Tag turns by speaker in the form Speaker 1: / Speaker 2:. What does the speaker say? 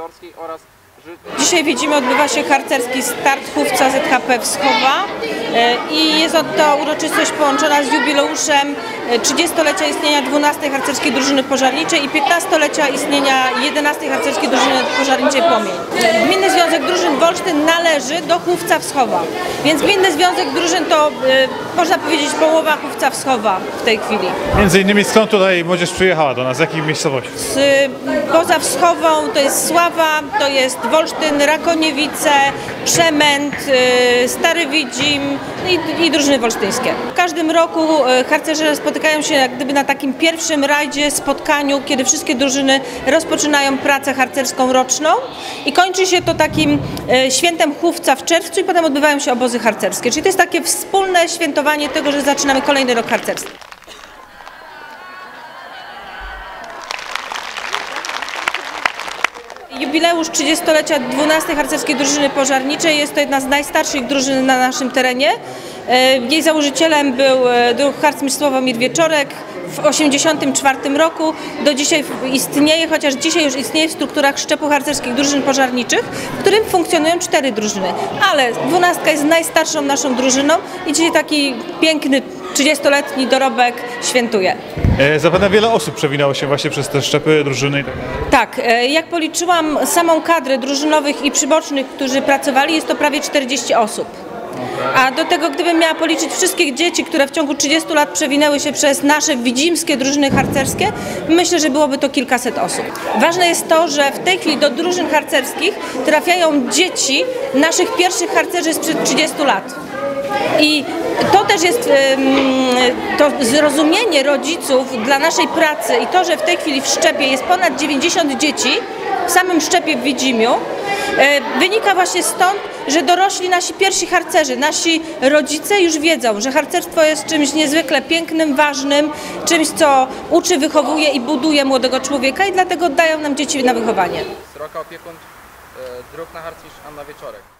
Speaker 1: instruktorskiej oraz
Speaker 2: Dzisiaj widzimy, odbywa się harcerski start chówca ZHP Wschowa i jest to uroczystość połączona z jubileuszem e, 30-lecia istnienia 12 harcerskiej drużyny pożarniczej i 15-lecia istnienia 11 harcerskiej drużyny pożarniczej Płomień. Gminny Związek Drużyn Wolsztyn należy do chówca Wschowa, więc Gminny Związek Drużyn to e, można powiedzieć połowa chówca Wschowa w tej chwili.
Speaker 3: Między innymi skąd tutaj młodzież przyjechała do nas, z jakich miejscowości?
Speaker 2: Z, poza Wschową to jest Sława, to jest Wolsztyn, Rakoniewice, Przemęt, y, Stary Widzim i, i drużyny wolsztyńskie. W każdym roku y, harcerze spotykają się jak gdyby na takim pierwszym rajdzie, spotkaniu, kiedy wszystkie drużyny rozpoczynają pracę harcerską roczną i kończy się to takim y, świętem chówca w czerwcu i potem odbywają się obozy harcerskie. Czyli to jest takie wspólne świętowanie tego, że zaczynamy kolejny rok harcerski. Jubileusz 30-lecia 12 harcerskiej drużyny pożarniczej jest to jedna z najstarszych drużyn na naszym terenie. E, Jej założycielem był e, druh harcmistrz Sławomir Wieczorek w 1984 roku. Do dzisiaj istnieje, chociaż dzisiaj już istnieje w strukturach szczepu harcerskich drużyn pożarniczych, w którym funkcjonują cztery drużyny. Ale 12 jest najstarszą naszą drużyną i dzisiaj taki piękny 30-letni dorobek świętuje.
Speaker 3: E, zapewne wiele osób przewinęło się właśnie przez te szczepy, drużyny tak.
Speaker 2: Tak, e, jak policzyłam samą kadrę drużynowych i przybocznych, którzy pracowali, jest to prawie 40 osób. A do tego, gdybym miała policzyć wszystkie dzieci, które w ciągu 30 lat przewinęły się przez nasze widzimskie drużyny harcerskie, myślę, że byłoby to kilkaset osób. Ważne jest to, że w tej chwili do drużyn harcerskich trafiają dzieci naszych pierwszych harcerzy sprzed 30 lat. I to też jest to zrozumienie rodziców dla naszej pracy i to, że w tej chwili w szczepie jest ponad 90 dzieci, w samym szczepie w Widzimiu, e, wynika właśnie stąd, że dorośli nasi pierwsi harcerzy, nasi rodzice już wiedzą, że harcerstwo jest czymś niezwykle pięknym, ważnym, czymś, co uczy, wychowuje i buduje młodego człowieka i dlatego dają nam dzieci na wychowanie.
Speaker 1: Sroka opiekun, e, druhna harcmistrz Anna Wieczorek.